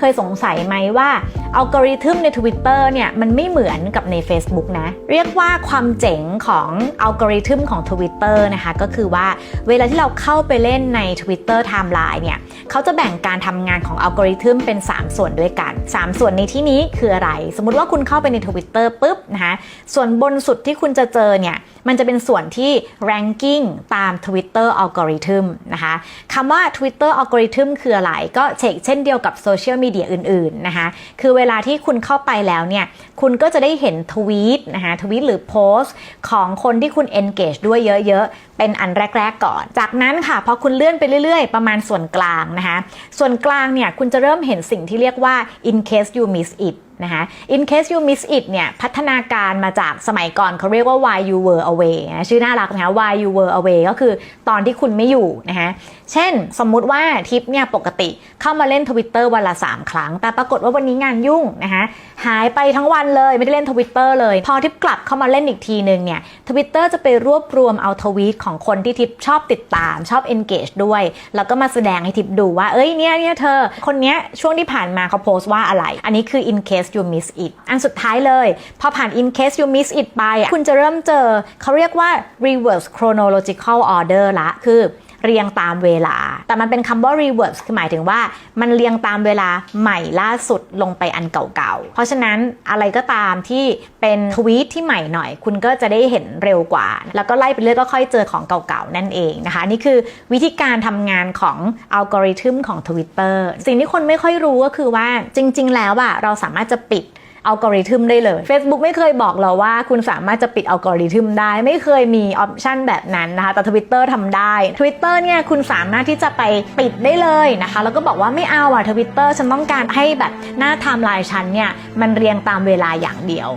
เคยสงสัยไหมว่าอัลกอริทึมใน Twitter เนี่ยมันไม่เหมือนกับใน Facebook นะ เรียกว่าความเจ๋งของอัลกอริทึมของ Twitter นะคะก็คือว่าเวลาที่เราเข้าไปเล่นใน Twitter Timeline เนี่ยเขาจะแบ่งการทำงานของอัลกอริทึมเป็น 3 ส่วนด้วยกัน 3 ส่วนในที่นี้คืออะไร สมมติว่าคุณเข้าไปใน Twitter ปุ๊บนะคะส่วนบนสุดที่คุณจะเจอเนี่ย มันจะเป็นส่วนที่ ranking ตาม Twitter algorithm นะคะคำว่า Twitter algorithm คืออะไร ก็เช็คเช่นเดียวกับโซเชียลมีเดียอื่นๆนะคะ คือเวลาที่คุณเข้าไปแล้วเนี่ย คุณก็จะได้เห็นทวีตนะคะทวีตหรือโพสต์ของคนที่คุณ engage ด้วยเยอะๆ เป็นอันแรก ๆ ก่อน จากนั้นค่ะ พอคุณเลื่อนไปเรื่อย ๆ ประมาณส่วนกลางนะคะ ส่วนกลางเนี่ย คุณจะเริ่มเห็นสิ่งที่เรียกว่า in case you miss it นะคะ in case you miss it เนี่ยพัฒนาการมาจากสมัยก่อนเขาเรียกว่า why you were away นะชื่อน่ารักนะคะ why you were away ก็คือตอนที่คุณไม่อยู่นะคะเช่นสมมุติว่าทิปเนี่ยปกติเข้ามาเล่นทวิตเตอร์วันละ 3 ครั้ง แต่ปรากฏว่าวันนี้งานยุ่งนะคะหายไปทั้งวันเลยไม่ได้เล่นทวิตเตอร์เลย พอทิปกลับเข้ามาเล่นอีกทีนึงเนี่ยทวิตเตอร์จะไปรวบรวมเอาทวีตของคนที่ทิปชอบติดตามชอบ engage ด้วย แล้วก็มาแสดงให้ทิปดูว่าเอ้ยเนี่ยเนี่ยเธอคนเนี้ยช่วงที่ผ่านมาเขาโพสต์ว่าอะไร อันนี้คือ in case you miss it อันสุดท้ายเลย พอผ่าน in case you miss it ไป คุณจะเริ่มเจอเขาเรียกว่า reverse chronological order ละ คือ เรียงตามเวลา แต่มันเป็นคำว่า reverse คือหมายถึงว่า มันเรียงตามเวลาใหม่ล่าสุดลงไปอันเก่าๆ เพราะฉะนั้นอะไรก็ตามที่เป็นทวีตที่ใหม่หน่อย คุณก็จะได้เห็นเร็วกว่า แล้วก็ไล่ไปเรื่อยก็ค่อยเจอของเก่าๆ นั่นเองนะคะ นี่คือวิธีการทำงานของอัลกอริทึมของ Twitter สิ่งที่คนไม่ค่อยรู้ก็คือว่าจริง ๆ แล้วอะเราสามารถจะปิดอัลกอริทึมได้เลย Facebook ไม่เคยบอกเราว่าคุณสามารถจะปิดอัลกอริทึมได้ ไม่เคยมีออปชันแบบนั้นนะคะ แต่ Twitter ทำได้ Twitter เนี่ยคุณสามารถที่จะไปปิดได้เลยนะคะ แล้วก็บอกว่าไม่เอาอะทวิตเตอร์ฉันต้องการให้แบบหน้าไทม์ไลน์ฉันเนี่ยมันเรียงตามเวลาอย่างเดียว